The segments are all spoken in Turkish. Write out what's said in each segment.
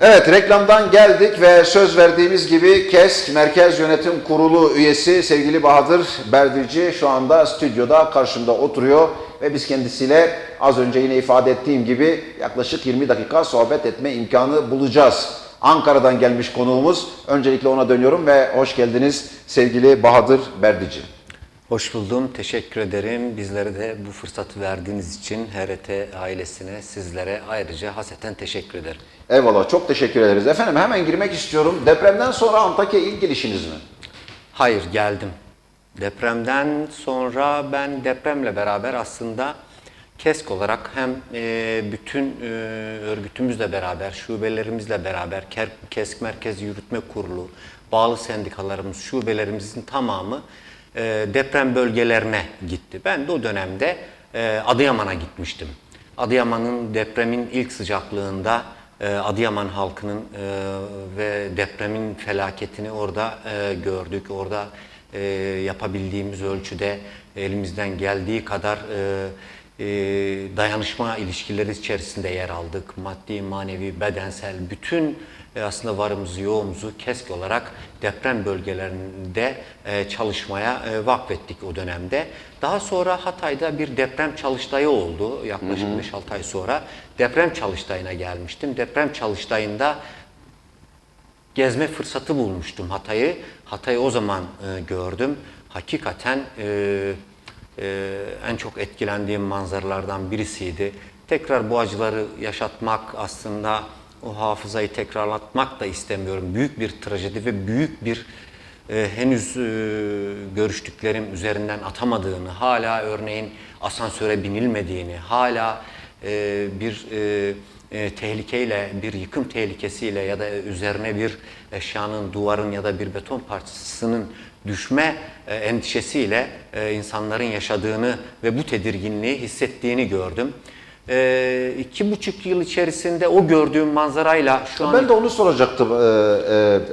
Evet reklamdan geldik ve söz verdiğimiz gibi KESK Merkez Yönetim Kurulu üyesi sevgili Bahadır Berdirci şu anda stüdyoda karşımda oturuyor ve biz kendisiyle az önce yine ifade ettiğim gibi yaklaşık 20 dakika sohbet etme imkanı bulacağız. Ankara'dan gelmiş konuğumuz. Öncelikle ona dönüyorum ve hoş geldiniz sevgili Bahadır Berdici. Hoş buldum. Teşekkür ederim. Bizlere de bu fırsatı verdiğiniz için HRT ailesine, sizlere ayrıca haseten teşekkür ederim. Eyvallah çok teşekkür ederiz. Efendim hemen girmek istiyorum. Depremden sonra Antakya ilk gelişiniz mi? Hayır, geldim. Depremden sonra ben depremle beraber aslında KESK olarak hem e, bütün e, örgütümüzle beraber, şubelerimizle beraber, KESK Merkez Yürütme Kurulu, bağlı sendikalarımız, şubelerimizin tamamı e, deprem bölgelerine gitti. Ben de o dönemde Adıyaman'a gitmiştim. Adıyaman'ın depremin ilk sıcaklığında Adıyaman halkının e, ve depremin felaketini orada e, gördük. Orada e, yapabildiğimiz ölçüde elimizden geldiği kadar dayanışma ilişkileri içerisinde yer aldık. Maddi, manevi, bedensel bütün e, aslında varımızı yoğumuzu KESK olarak deprem bölgelerinde e, çalışmaya e, vakfettik o dönemde. Daha sonra Hatay'da bir deprem çalıştayı oldu yaklaşık 5-6 ay sonra. Deprem çalıştayına gelmiştim. Deprem çalıştayında gezme fırsatı bulmuştum Hatay'ı. Hatay'ı o zaman e, gördüm. Hakikaten e, e, en çok etkilendiğim manzaralardan birisiydi. Tekrar bu acıları yaşatmak aslında o hafızayı tekrarlatmak da istemiyorum. Büyük bir trajedi ve büyük bir e, henüz e, görüştüklerim üzerinden atamadığını, hala örneğin asansöre binilmediğini, hala e, bir e, e, tehlikeyle, bir yıkım tehlikesiyle ya da üzerine bir eşyanın, duvarın ya da bir beton parçasının düşme e, endişesiyle e, insanların yaşadığını ve bu tedirginliği hissettiğini gördüm. E, iki buçuk yıl içerisinde o gördüğüm manzarayla şu an... Ben de onu soracaktım e,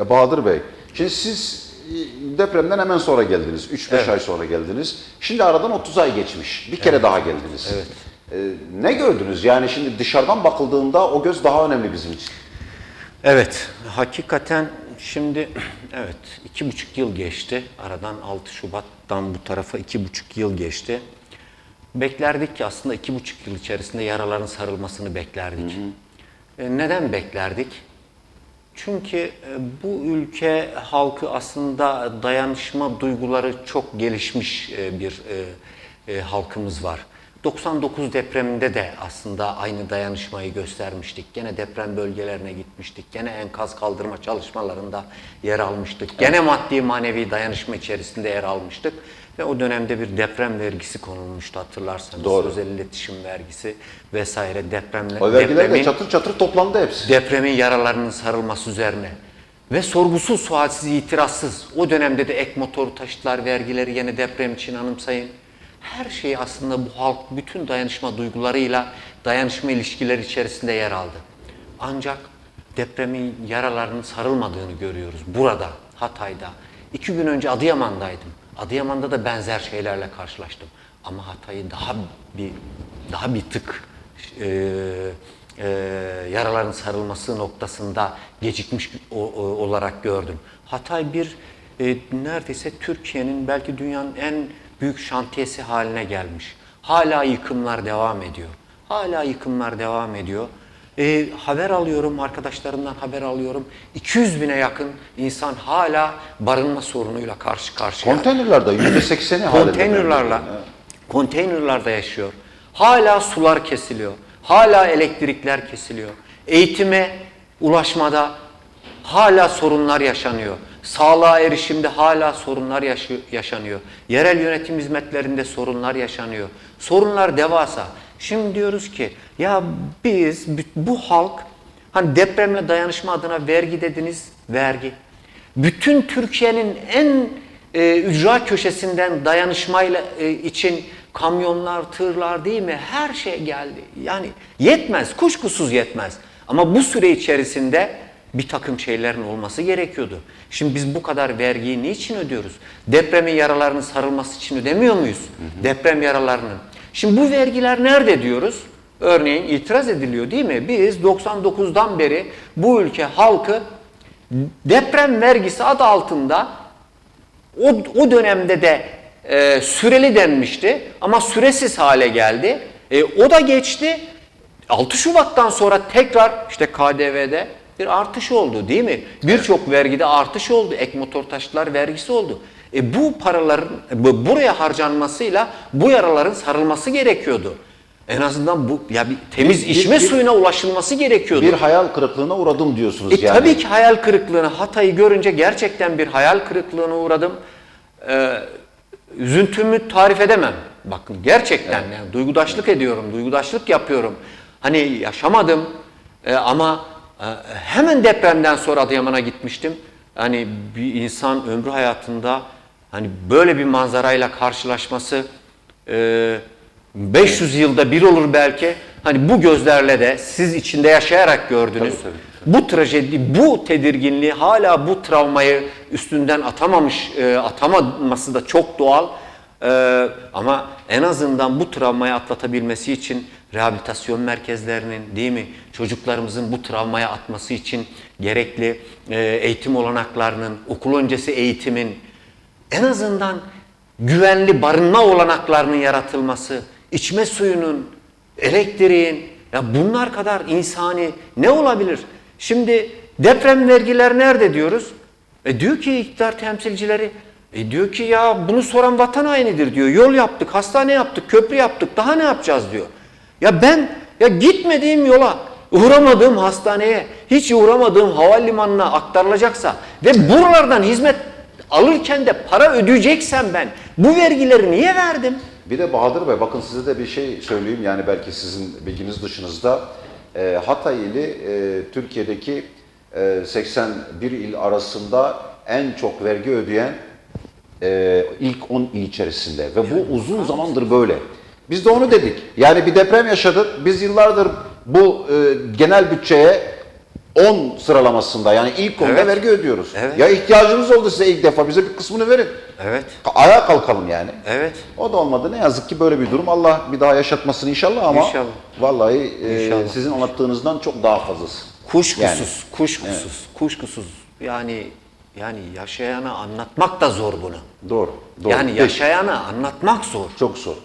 e, Bahadır Bey. Şimdi siz e, depremden hemen sonra geldiniz. 3-5 Evet. ay sonra geldiniz. Şimdi aradan 30 ay geçmiş. Bir kere daha geldiniz. Evet. E, ne gördünüz? Yani şimdi dışarıdan bakıldığında o göz daha önemli bizim için. Evet, hakikaten şimdi evet iki buçuk yıl geçti. Aradan 6 Şubat'tan bu tarafa iki buçuk yıl geçti. Beklerdik ki aslında iki buçuk yıl içerisinde yaraların sarılmasını beklerdik. E, Neden beklerdik? Çünkü e, bu ülke halkı aslında dayanışma duyguları çok gelişmiş e, bir e, e, halkımız var. 99 depreminde de aslında aynı dayanışmayı göstermiştik. Gene deprem bölgelerine gitmiştik. Gene enkaz kaldırma çalışmalarında yer almıştık. Gene maddi manevi dayanışma içerisinde yer almıştık. Ve o dönemde bir deprem vergisi konulmuştu hatırlarsanız. Doğru. Özel iletişim vergisi vesaire depremle. O vergiler de depremin- çatır çatır toplandı hepsi. depremin yaralarının sarılması üzerine ve sorgusuz, sualsiz, itirazsız o dönemde de ek motoru taşıtlar vergileri yine deprem için anımsayın. Her şey aslında bu halk bütün dayanışma duygularıyla dayanışma ilişkileri içerisinde yer aldı. Ancak depremin yaralarının sarılmadığını görüyoruz burada, Hatay'da. İki gün önce Adıyaman'daydım. Adıyaman'da da benzer şeylerle karşılaştım. Ama Hatay'ı daha bir daha bir tık e, e, yaraların sarılması noktasında gecikmiş o- o- olarak gördüm. Hatay bir e, neredeyse Türkiye'nin belki dünyanın en büyük şantiyesi haline gelmiş. Hala yıkımlar devam ediyor. Hala yıkımlar devam ediyor. E, haber alıyorum, arkadaşlarımdan haber alıyorum. 200 bine yakın insan hala barınma sorunuyla karşı karşıya. Konteynerlarda %80'i halinde. Konteynerlarla, konteynerlarda yaşıyor. Hala sular kesiliyor. Hala elektrikler kesiliyor. Eğitime ulaşmada hala sorunlar yaşanıyor. Sağlığa erişimde hala sorunlar yaşanıyor. Yerel yönetim hizmetlerinde sorunlar yaşanıyor. Sorunlar devasa. Şimdi diyoruz ki ya biz bu halk hani depremle dayanışma adına vergi dediniz vergi. Bütün Türkiye'nin en e, ücra köşesinden dayanışmayla e, için kamyonlar, tırlar değil mi? Her şey geldi. Yani yetmez, kuşkusuz yetmez. Ama bu süre içerisinde bir takım şeylerin olması gerekiyordu. Şimdi biz bu kadar vergiyi niçin ödüyoruz? Depremin yaralarının sarılması için ödemiyor muyuz? Deprem yaralarının. Şimdi bu vergiler nerede diyoruz? örneğin itiraz ediliyor değil mi? Biz 99'dan beri bu ülke halkı deprem vergisi adı altında o, o dönemde de e, süreli denmişti ama süresiz hale geldi. E, o da geçti. 6 Şubat'tan sonra tekrar işte KDV'de bir artış oldu değil mi? Birçok vergide artış oldu. Ek motor taşıtlar vergisi oldu. E, bu paraların bu- buraya harcanmasıyla bu yaraların sarılması gerekiyordu. En azından bu ya bir temiz Bir- içme bir- suyuna ulaşılması gerekiyordu. Bir hayal kırıklığına uğradım diyorsunuz E yani. tabii ki hayal kırıklığına, Hatay'ı görünce gerçekten bir hayal kırıklığına uğradım. Ee, üzüntümü tarif edemem. Bakın gerçekten yani duygudaşlık ediyorum, duygudaşlık yapıyorum. Hani yaşamadım e, ama e, hemen depremden sonra Adıyaman'a gitmiştim. Hani bir insan ömrü hayatında hani böyle bir manzarayla karşılaşması e, 500 yılda bir olur belki. Hani bu gözlerle de siz içinde yaşayarak gördünüz. Tabii, tabii, Bu trajedi, bu tedirginliği hala bu travmayı üstünden atamamış, e, atamaması da çok doğal. E, ama en azından bu travmayı atlatabilmesi için rehabilitasyon merkezlerinin değil mi çocuklarımızın bu travmaya atması için gerekli e, eğitim olanaklarının, okul öncesi eğitimin en azından güvenli barınma olanaklarının yaratılması, içme suyunun, elektriğin, ya bunlar kadar insani ne olabilir? Şimdi deprem vergiler nerede diyoruz? E diyor ki iktidar temsilcileri, e diyor ki ya bunu soran vatan hainidir diyor. Yol yaptık, hastane yaptık, köprü yaptık, daha ne yapacağız diyor. Ya ben ya gitmediğim yola, uğramadığım hastaneye, hiç uğramadığım havalimanına aktarılacaksa ve buralardan hizmet alırken de para ödeyeceksem ben bu vergileri niye verdim? Bir de Bahadır Bey bakın size de bir şey söyleyeyim yani belki sizin bilginiz dışınızda. E, Hatay ili e, Türkiye'deki e, 81 il arasında en çok vergi ödeyen e, ilk 10 il içerisinde ve bu uzun zamandır böyle. Biz de onu dedik. Yani bir deprem yaşadık. Biz yıllardır bu e, genel bütçeye 10 sıralamasında yani ilk 10'da Evet. vergi ödüyoruz. Evet. Ya ihtiyacımız oldu size ilk defa bize bir kısmını verin. Evet, Ayağa kalkalım yani. evet. O da olmadı. Ne yazık ki böyle bir durum. Allah bir daha yaşatmasın inşallah ama İnşallah. vallahi e, İnşallah. sizin anlattığınızdan çok daha fazlası. Kuşkusuz, Yani. kuşkusuz, kuşkusuz. Yani yani yaşayana anlatmak da zor bunu. Doğru. doğru. Yani Peki, yaşayana anlatmak zor. çok zor.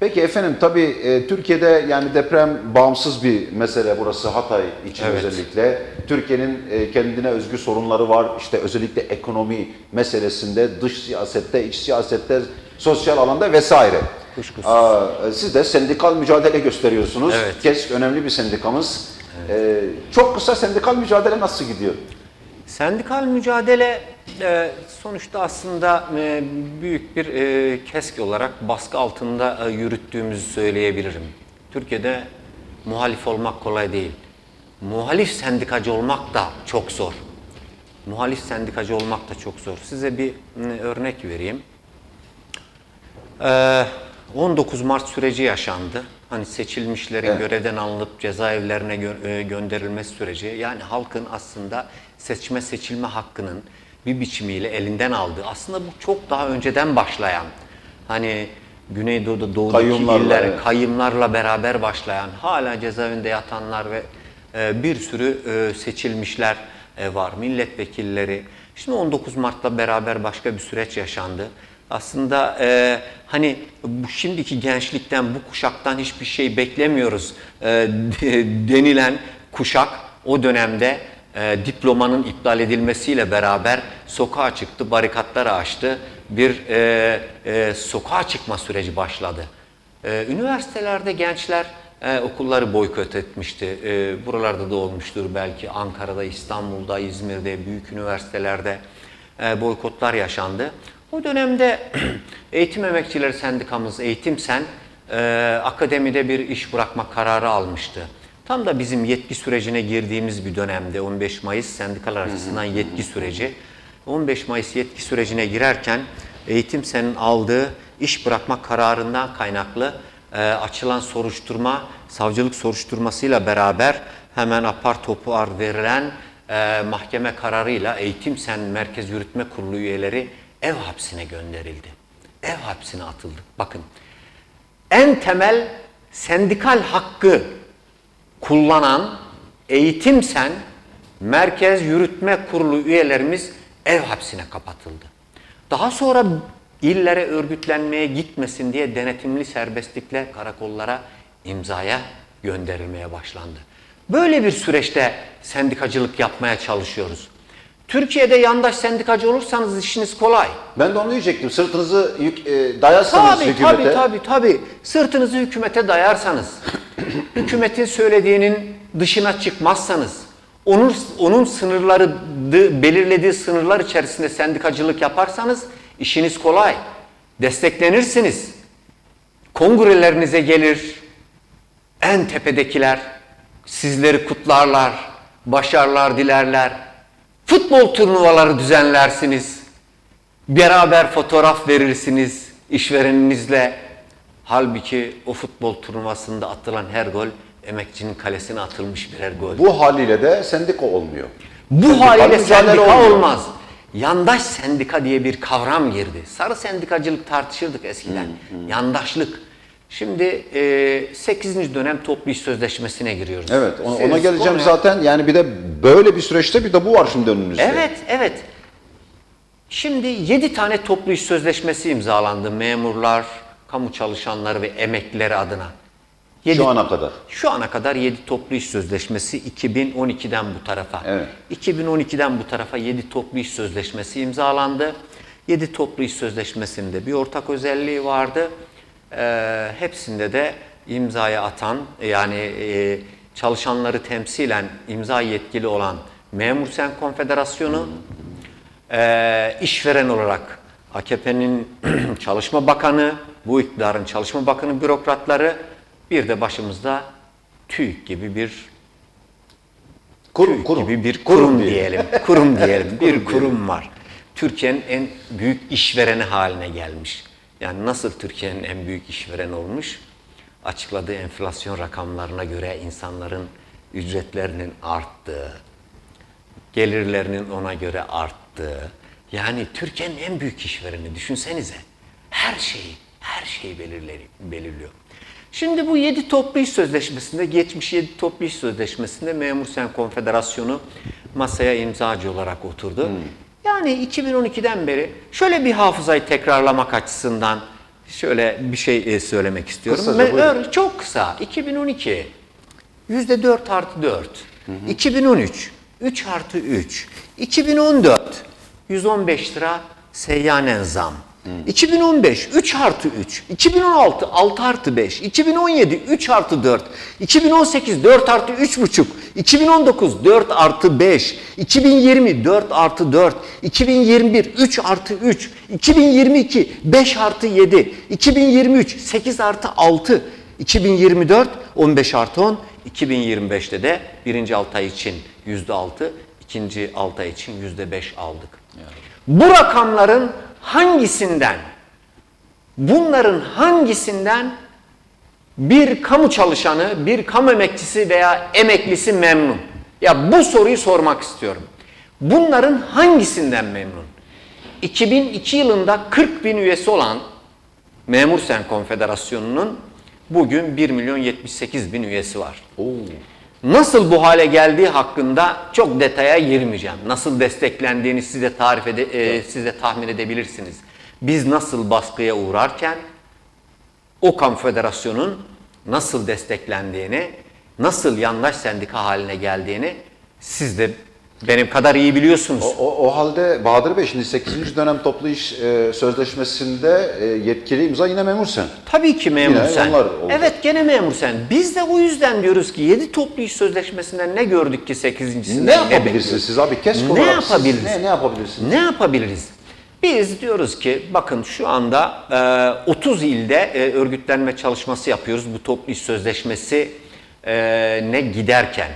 Peki efendim tabii e, Türkiye'de yani deprem bağımsız bir mesele burası Hatay için Evet. özellikle. Türkiye'nin e, kendine özgü sorunları var. İşte özellikle ekonomi meselesinde, dış siyasette, iç siyasette, sosyal alanda vesaire. Kuşkusuz. Aa, siz de sendikal mücadele gösteriyorsunuz. Evet. KESK önemli bir sendikamız. E, çok kısa sendikal mücadele nasıl gidiyor? Sendikal mücadele e, sonuçta aslında e, büyük bir e, kesk olarak baskı altında e, yürüttüğümüzü söyleyebilirim. Türkiye'de muhalif olmak kolay değil. Muhalif sendikacı olmak da çok zor. Muhalif sendikacı olmak da çok zor. Size bir e, örnek vereyim. Ee, 19 Mart süreci yaşandı. Hani seçilmişlerin Evet. görevden alınıp cezaevlerine gö- e, gönderilmesi süreci. Yani halkın aslında seçme seçilme hakkının bir biçimiyle elinden aldığı. Aslında bu çok daha önceden başlayan. Hani Güneydoğu'da doğudaki Kayyumlarla, iller, evet. kayımlarla beraber başlayan, hala cezaevinde yatanlar ve e, bir sürü e, seçilmişler e, var, milletvekilleri. Şimdi 19 Mart'la beraber başka bir süreç yaşandı. Aslında e, hani bu şimdiki gençlikten, bu kuşaktan hiçbir şey beklemiyoruz e, de- denilen kuşak o dönemde e, diplomanın iptal edilmesiyle beraber sokağa çıktı, barikatları açtı. Bir e, e, sokağa çıkma süreci başladı. Ee, üniversitelerde gençler e, okulları boykot etmişti. Ee, buralarda da olmuştur belki Ankara'da, İstanbul'da, İzmir'de, büyük üniversitelerde e, boykotlar yaşandı. O dönemde Eğitim Emekçileri Sendikamız Eğitim Sen e, akademide bir iş bırakma kararı almıştı. Tam da bizim yetki sürecine girdiğimiz bir dönemde 15 Mayıs sendikalar açısından yetki süreci. 15 Mayıs yetki sürecine girerken Eğitim Sen'in aldığı iş bırakma kararından kaynaklı e, açılan soruşturma, savcılık soruşturmasıyla beraber hemen apar topar verilen e, mahkeme kararıyla Eğitim Sen Merkez Yürütme Kurulu üyeleri ev hapsine gönderildi. Ev hapsine atıldı. Bakın en temel sendikal hakkı kullanan Eğitimsen Merkez Yürütme Kurulu üyelerimiz ev hapsine kapatıldı. Daha sonra illere örgütlenmeye gitmesin diye denetimli serbestlikle karakollara imzaya gönderilmeye başlandı. Böyle bir süreçte sendikacılık yapmaya çalışıyoruz. Türkiye'de yandaş sendikacı olursanız işiniz kolay. Ben de onu diyecektim. Sırtınızı yük, e, dayarsanız Tabii hükümete. tabii tabii tabii. Sırtınızı hükümete dayarsanız, hükümetin söylediğinin dışına çıkmazsanız, onun onun sınırları belirlediği sınırlar içerisinde sendikacılık yaparsanız işiniz kolay. Desteklenirsiniz. Kongrelerinize gelir. En tepedekiler sizleri kutlarlar, başarılar dilerler. Futbol turnuvaları düzenlersiniz. Beraber fotoğraf verirsiniz işvereninizle. Halbuki o futbol turnuvasında atılan her gol emekçinin kalesine atılmış birer gol. Bu, haliyle de sendika olmuyor. Bu haliyle sendika olmuyor. olmaz. Yandaş sendika diye bir kavram girdi. Sarı sendikacılık tartışırdık eskiden. Yandaşlık. Şimdi e, 8. dönem toplu iş sözleşmesine giriyoruz. Evet ona, ona geleceğim konuya- zaten. Yani bir de böyle bir süreçte bir de bu var şimdi önümüzde. Evet, evet. Şimdi 7 tane toplu iş sözleşmesi imzalandı memurlar, kamu çalışanları ve emeklileri adına. Yedi- Şu ana kadar. Şu ana kadar 7 toplu iş sözleşmesi 2012'den bu tarafa. Evet. 2012'den bu tarafa 7 toplu iş sözleşmesi imzalandı. 7 toplu iş sözleşmesinde bir ortak özelliği vardı. Ee, hepsinde de imzaya atan yani e, çalışanları temsilen imza yetkili olan Memur Sen Konfederasyonu, ee, işveren olarak AKP'nin Çalışma Bakanı, bu iktidarın Çalışma Bakanı bürokratları, bir de başımızda TÜİK gibi bir Kurum, TÜİK kurum. gibi bir kurum, diyelim. diyelim. Kurum diyelim. bir kurum var. Türkiye'nin en büyük işvereni haline gelmiş. Yani nasıl Türkiye'nin en büyük işvereni olmuş? Açıkladığı enflasyon rakamlarına göre insanların ücretlerinin arttığı, gelirlerinin ona göre arttığı. Yani Türkiye'nin en büyük işvereni düşünsenize. Her şeyi, her şeyi belirli- belirliyor. Şimdi bu 7 toplu iş sözleşmesinde, geçmiş 7 toplu iş sözleşmesinde Memur Sen Konfederasyonu masaya imzacı olarak oturdu. Yani 2012'den beri şöyle bir hafızayı tekrarlamak açısından şöyle bir şey e, söylemek istiyorum. Kısaca buyurun. Çok kısa. 2012 Yüzde 4 artı 4. 2013 3 artı 3. 2014 115 lira seyyanen zam. 2015 3 artı 3. 2016 6 artı 5. 2017 3 artı 4. 2018 4 artı 3,5. 2019 4 artı 5. 2020 4 artı 4. 2021 3 artı 3. 2022 5 artı 7. 2023 8 artı 6. 2024 15 artı 10, 2025'te de birinci 6 ay için yüzde 6, ikinci 6 ay için yüzde 5 aldık. Bu rakamların hangisinden, bunların hangisinden bir kamu çalışanı, bir kamu emekçisi veya emeklisi memnun? Ya bu soruyu sormak istiyorum. Bunların hangisinden memnun? 2002 yılında 40 bin üyesi olan Memur Sen Konfederasyonu'nun bugün 1 milyon 78 bin üyesi var. Nasıl bu hale geldiği hakkında çok detaya girmeyeceğim. Nasıl desteklendiğini size tarif ede, e, size tahmin edebilirsiniz. Biz nasıl baskıya uğrarken o konfederasyonun nasıl desteklendiğini, nasıl yandaş sendika haline geldiğini siz de benim kadar iyi biliyorsunuz. O, o, o halde Bahadır Bey şimdi 8. dönem toplu iş e, sözleşmesinde e, yetkili imza yine memur sen. Tabii ki memur Yine sen. onlar. Evet gene memur sen. Biz de o yüzden diyoruz ki 7 toplu iş sözleşmesinden ne gördük ki 8.sinden Ne yapabilirsiniz siz abi? Kesk Ne olarak siz yapabiliriz? Ne, ne yapabilirsiniz? Ne yapabiliriz? Biz diyoruz ki bakın şu anda e, 30 ilde e, örgütlenme çalışması yapıyoruz bu toplu iş sözleşmesi e, ne giderken.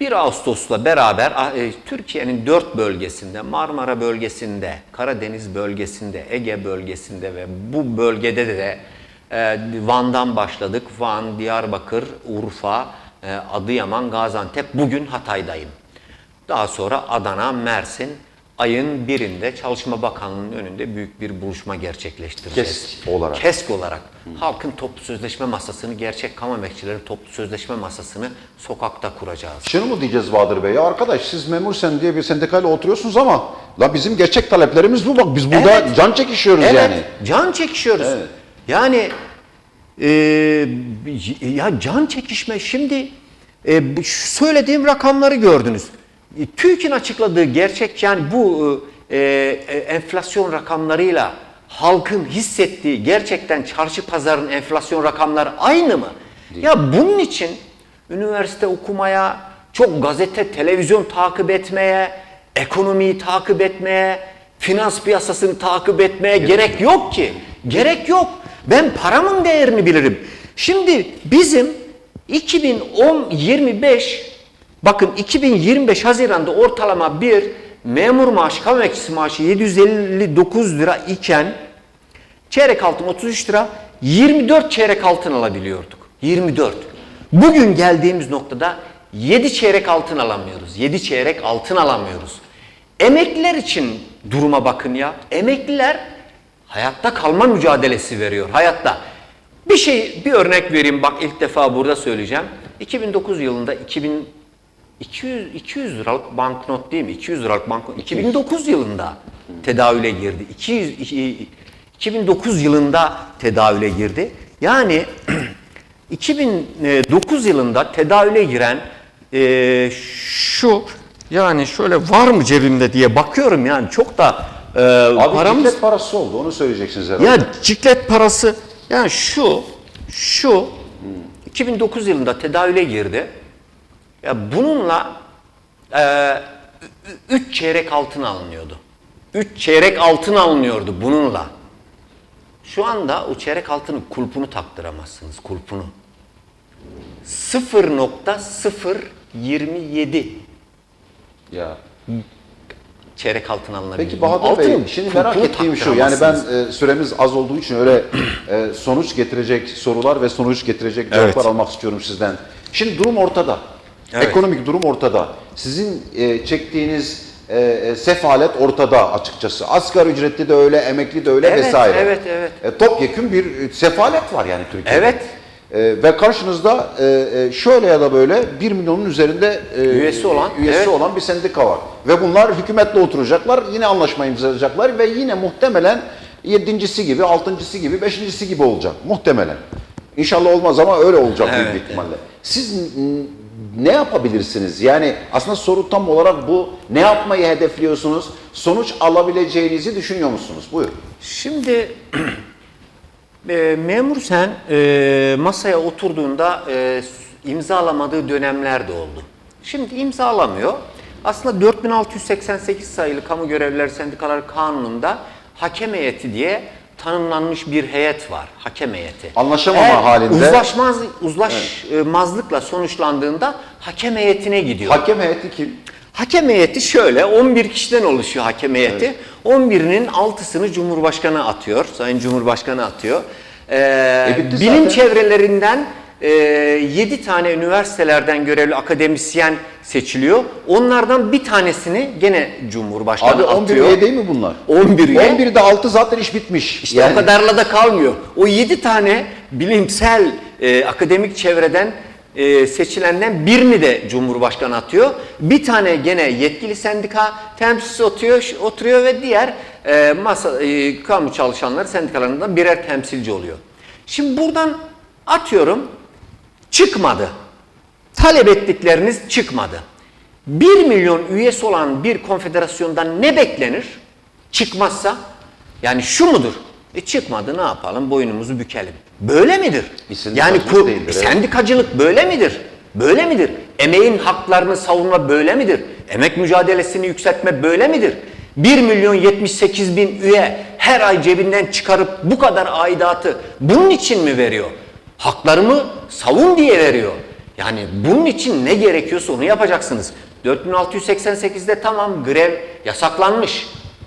1 Ağustos'la beraber a- e, Türkiye'nin 4 bölgesinde, Marmara bölgesinde, Karadeniz bölgesinde, Ege bölgesinde ve bu bölgede de e, Van'dan başladık. Van, Diyarbakır, Urfa, e, Adıyaman, Gaziantep. Bugün Hatay'dayım. Daha sonra Adana, Mersin, ayın birinde Çalışma Bakanlığı'nın önünde büyük bir buluşma gerçekleştireceğiz. KESK olarak. KESK olarak. Halkın toplu sözleşme masasını, gerçek kamu emekçilerin toplu sözleşme masasını sokakta kuracağız. Şunu mu diyeceğiz Bahadır Bey? Ya arkadaş siz memur sen diye bir sendikayla oturuyorsunuz ama la bizim gerçek taleplerimiz bu bak biz burada Evet. can çekişiyoruz Evet, yani. can çekişiyoruz. Evet. Yani e, ya can çekişme şimdi e, söylediğim rakamları gördünüz. E, TÜİK'in açıkladığı gerçek yani bu e, e, enflasyon rakamlarıyla halkın hissettiği gerçekten çarşı pazarın enflasyon rakamları aynı mı? Ya bunun için üniversite okumaya, çok gazete, televizyon takip etmeye, ekonomiyi takip etmeye, finans piyasasını takip etmeye gerek yok ki. Gerek yok. Ben paramın değerini bilirim. Şimdi bizim 2010-25 bakın 2025 Haziran'da ortalama bir memur maaşı, kamu emekçisi maaşı 759 lira iken çeyrek altın 33 lira 24 çeyrek altın alabiliyorduk. 24. Bugün geldiğimiz noktada 7 çeyrek altın alamıyoruz. 7 çeyrek altın alamıyoruz. Emekliler için duruma bakın ya. Emekliler hayatta kalma mücadelesi veriyor. Hayatta. Bir şey bir örnek vereyim bak ilk defa burada söyleyeceğim. 2009 yılında 2000 200 200 liralık banknot değil mi? 200 liralık banknot 2009 yılında tedavüle girdi. 200 iki- 2009 yılında tedavüle girdi. Yani 2009 yılında tedavüle giren e, şu yani şöyle var mı cebimde diye bakıyorum yani çok da e, Abi paramız ciklet parası oldu onu söyleyeceksiniz herhalde. ya ciklet parası yani şu şu 2009 yılında tedavüle girdi. Ya bununla 3 çeyrek altın alınıyordu. 3 çeyrek altın alınıyordu bununla. Şu anda o çeyrek altının kulpunu taktıramazsınız kulpunu. 0.027 Ya. çeyrek altın alınabilir. Peki Bahadır Altının Bey şimdi merak kulpunu ettiğim şu yani ben taktıramazsınız. e, süremiz az olduğu için öyle e, sonuç getirecek sorular ve sonuç getirecek cevaplar Evet. almak istiyorum sizden. Şimdi durum ortada. Evet. Ekonomik durum ortada. Sizin e, çektiğiniz e, e, sefalet ortada açıkçası. Asgari ücretli de öyle, emekli de öyle Evet, vesaire. evet, evet. E, topyekün bir e, sefalet var yani Türkiye'de. Evet. E, ve karşınızda e, e, şöyle ya da böyle 1 milyonun üzerinde e, Üyesi olan, üyesi evet. olan bir sendika var. Ve bunlar hükümetle oturacaklar, yine anlaşma imzalayacaklar ve yine muhtemelen yedincisi gibi, altıncısı gibi, beşincisi gibi olacak. Muhtemelen. İnşallah olmaz ama öyle olacak Evet, büyük ihtimalle. Siz ne yapabilirsiniz? Yani aslında soru tam olarak bu. Ne yapmayı hedefliyorsunuz? Sonuç alabileceğinizi düşünüyor musunuz? Buyurun. Şimdi e, memur sen e, masaya oturduğunda e, imzalamadığı dönemler de oldu. Şimdi imzalamıyor. Aslında 4688 sayılı Kamu Görevlileri Sendikaları Kanunu'nda hakem heyeti diye tanımlanmış bir heyet var. Hakem heyeti. Anlaşamama Eğer halinde- Uzlaşmaz, uzlaşmazlıkla sonuçlandığında hakem heyetine gidiyor. Hakem heyeti kim? Hakem heyeti şöyle 11 kişiden oluşuyor hakem heyeti. 11'inin 6'sını Cumhurbaşkanı atıyor. Sayın Cumhurbaşkanı atıyor. Ee, E bitti bilim zaten. çevrelerinden 7 tane üniversitelerden görevli akademisyen seçiliyor. Onlardan bir tanesini gene Cumhurbaşkanı Abi 11 atıyor. üye değil mi bunlar? 11 üye. 11'de 6 zaten iş bitmiş. İşte o kadarla da kalmıyor. O yedi tane bilimsel e, akademik çevreden e, seçilenden birini de Cumhurbaşkanı atıyor. Bir tane gene yetkili sendika temsilcisi oturuyor, oturuyor ve diğer e, masa e, kamu çalışanları sendikalarından birer temsilci oluyor. Şimdi buradan atıyorum çıkmadı. Talep ettikleriniz çıkmadı. 1 milyon üyesi olan bir konfederasyondan ne beklenir? Çıkmazsa yani şu mudur? E çıkmadı ne yapalım boynumuzu bükelim. Böyle midir? Yani ku- değildir, evet. sendikacılık böyle midir? Böyle midir? Emeğin haklarını savunma böyle midir? Emek mücadelesini yükseltme böyle midir? 1 milyon 78 bin üye her ay cebinden çıkarıp bu kadar aidatı bunun için mi veriyor? Haklarımı savun diye veriyor. Yani bunun için ne gerekiyorsa onu yapacaksınız. 4688'de tamam grev yasaklanmış.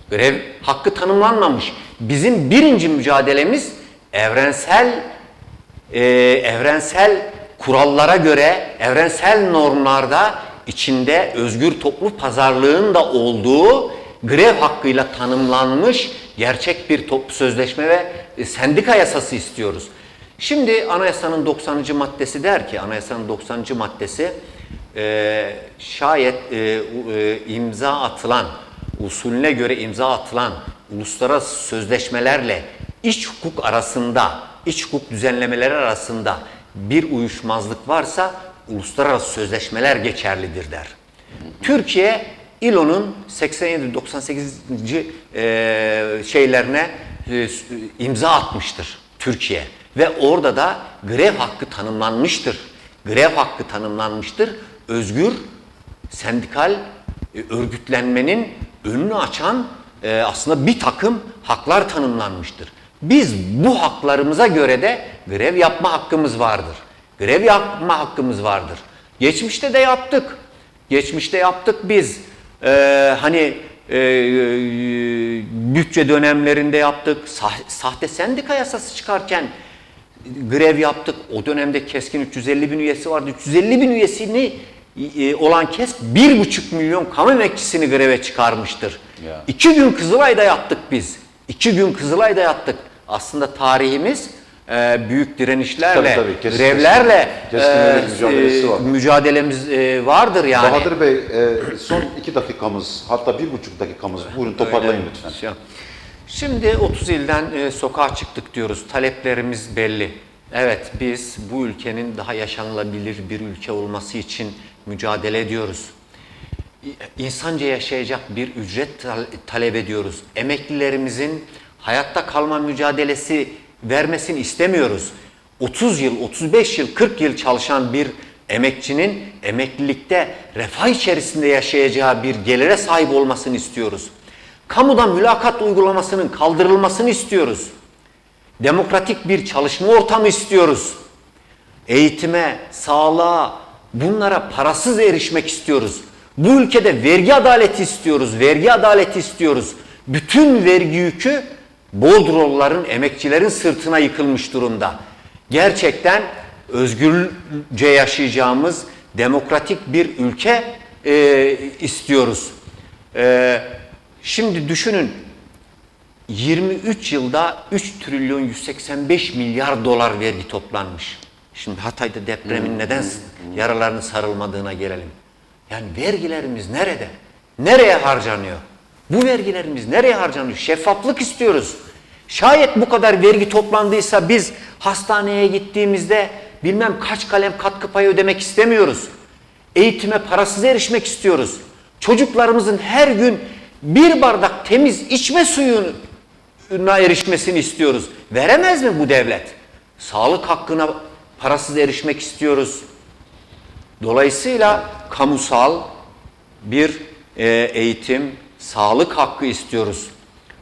Grev hakkı tanımlanmamış. Bizim birinci mücadelemiz evrensel e, evrensel kurallara göre, evrensel normlarda içinde özgür toplu pazarlığın da olduğu grev hakkıyla tanımlanmış gerçek bir toplu sözleşme ve e, sendika yasası istiyoruz. Şimdi anayasanın 90. maddesi der ki, anayasanın 90. maddesi e, şayet e, e, imza atılan, usulüne göre imza atılan uluslararası sözleşmelerle iç hukuk arasında, iç hukuk düzenlemeleri arasında bir uyuşmazlık varsa uluslararası sözleşmeler geçerlidir der. Türkiye İLO'nun 87-98. e, şeylerine e, imza atmıştır Türkiye. Ve orada da grev hakkı tanımlanmıştır. Grev hakkı tanımlanmıştır. Özgür sendikal e, örgütlenmenin önünü açan e, aslında bir takım haklar tanımlanmıştır. Biz bu haklarımıza göre de grev yapma hakkımız vardır. Grev yapma hakkımız vardır. Geçmişte de yaptık. Geçmişte yaptık biz. Ee, hani e, e, bütçe dönemlerinde yaptık. Sah- sahte sendika yasası çıkarken grev yaptık. O dönemde keskin 350 bin üyesi vardı. 350 bin üyesini e, olan KESK 1,5 milyon kamu emekçisini greve çıkarmıştır. Ya. İki gün Kızılay'da yattık biz. İki gün Kızılay'da yattık. Aslında tarihimiz e, büyük direnişlerle, Tabii, tabii, kesin, grevlerle kesin. Kesin mücadelesi e, var. mücadelemiz e, vardır yani. Bahadır Bey e, son iki dakikamız hatta bir buçuk dakikamız. Buyurun toparlayın Öyle. lütfen. Şey- Şimdi 30 ilden e, sokağa çıktık diyoruz. Taleplerimiz belli. Evet biz bu ülkenin daha yaşanılabilir bir ülke olması için mücadele ediyoruz. İnsanca yaşayacak bir ücret tal- talep ediyoruz. Emeklilerimizin hayatta kalma mücadelesi vermesini istemiyoruz. 30 yıl, 35 yıl, 40 yıl çalışan bir emekçinin emeklilikte refah içerisinde yaşayacağı bir gelire sahip olmasını istiyoruz. Kamuda mülakat uygulamasının kaldırılmasını istiyoruz. Demokratik bir çalışma ortamı istiyoruz. Eğitime, sağlığa, bunlara parasız erişmek istiyoruz. Bu ülkede vergi adaleti istiyoruz, vergi adaleti istiyoruz. Bütün vergi yükü Bodrolların, emekçilerin sırtına yıkılmış durumda. Gerçekten özgürce yaşayacağımız demokratik bir ülke e, istiyoruz. E, şimdi düşünün 23 yılda 3 trilyon 185 milyar dolar vergi toplanmış. Şimdi Hatay'da depremin neden yaralarını sarılmadığına gelelim. Yani vergilerimiz nerede? Nereye harcanıyor? Bu vergilerimiz nereye harcanıyor? Şeffaflık istiyoruz. Şayet bu kadar vergi toplandıysa biz hastaneye gittiğimizde bilmem kaç kalem katkı payı ödemek istemiyoruz. Eğitime parasız erişmek istiyoruz. Çocuklarımızın her gün bir bardak temiz içme suyuna erişmesini istiyoruz. Veremez mi bu devlet? Sağlık hakkına parasız erişmek istiyoruz. Dolayısıyla kamusal bir e, eğitim, sağlık hakkı istiyoruz.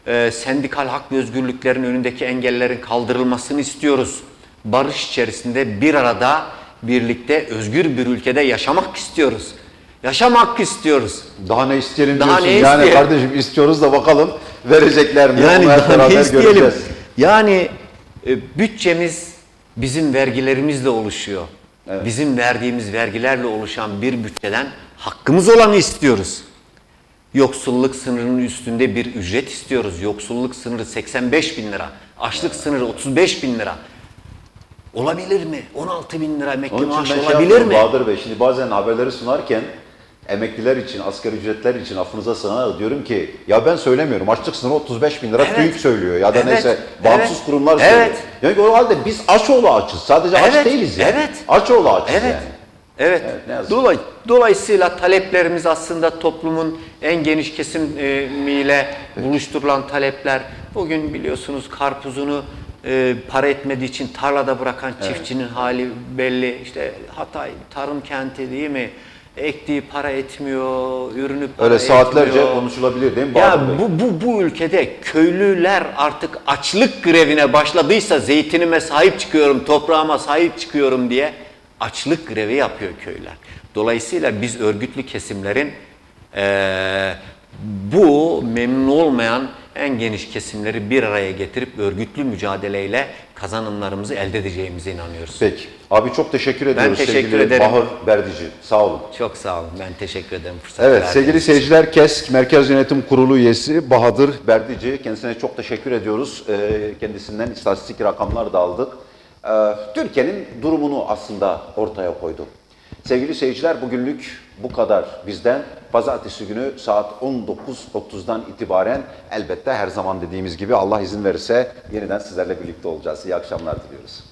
E, sendikal hak ve özgürlüklerin önündeki engellerin kaldırılmasını istiyoruz. Barış içerisinde bir arada birlikte özgür bir ülkede yaşamak istiyoruz. Yaşam hakkı istiyoruz. Daha ne isteyelim Daha diyorsun. ne yani isteyelim? kardeşim istiyoruz da bakalım verecekler mi? Yani Onu hep beraber göreceğiz. Yani e, bütçemiz bizim vergilerimizle oluşuyor. Bizim verdiğimiz vergilerle oluşan bir bütçeden hakkımız olanı istiyoruz. Yoksulluk sınırının üstünde bir ücret istiyoruz. Yoksulluk sınırı 85 bin lira. Açlık sınırı 35 bin lira. Olabilir mi? 16 bin lira emekli maaşı şey olabilir mi? Bahadır Bey. Şimdi bazen haberleri sunarken emekliler için, asgari ücretler için affınıza sığınarak diyorum ki ya ben söylemiyorum. Açlık sınırı 35 bin lira Evet. TÜİK söylüyor ya da Evet. neyse bağımsız Evet. kurumlar Evet. söylüyor. Yani o halde biz aç oğlu açız. Sadece aç Evet. değiliz yani. Evet. Aç oğlu açız Evet. yani. Evet. Evet. Dolay- dolayısıyla taleplerimiz aslında toplumun en geniş kesimiyle buluşturulan talepler. Bugün biliyorsunuz karpuzunu e, para etmediği için tarlada bırakan çiftçinin hali belli. İşte Hatay tarım kenti değil mi? Ektiği para etmiyor, ürünü para Öyle saatlerce etmiyor. konuşulabilir değil mi Ya bu, bu, bu ülkede köylüler artık açlık grevine başladıysa zeytinime sahip çıkıyorum, toprağıma sahip çıkıyorum diye açlık grevi yapıyor köylüler. Dolayısıyla biz örgütlü kesimlerin eee, bu memnun olmayan en geniş kesimleri bir araya getirip örgütlü mücadeleyle kazanımlarımızı elde edeceğimize inanıyoruz. Peki. Abi çok teşekkür ediyoruz teşekkür sevgili ederim. Bahır Berdici. Sağ olun. Çok sağ olun. Ben teşekkür ederim fırsat Evet sevgili için. seyirciler KESK Merkez Yönetim Kurulu üyesi Bahadır Berdici. Kendisine çok teşekkür ediyoruz. Ee, Kendisinden istatistik rakamlar da aldık. Ee, Türkiye'nin durumunu aslında ortaya koydu. Sevgili seyirciler bugünlük bu kadar bizden. Pazartesi günü saat 19.30'dan itibaren elbette her zaman dediğimiz gibi Allah izin verirse yeniden sizlerle birlikte olacağız. İyi akşamlar diliyoruz.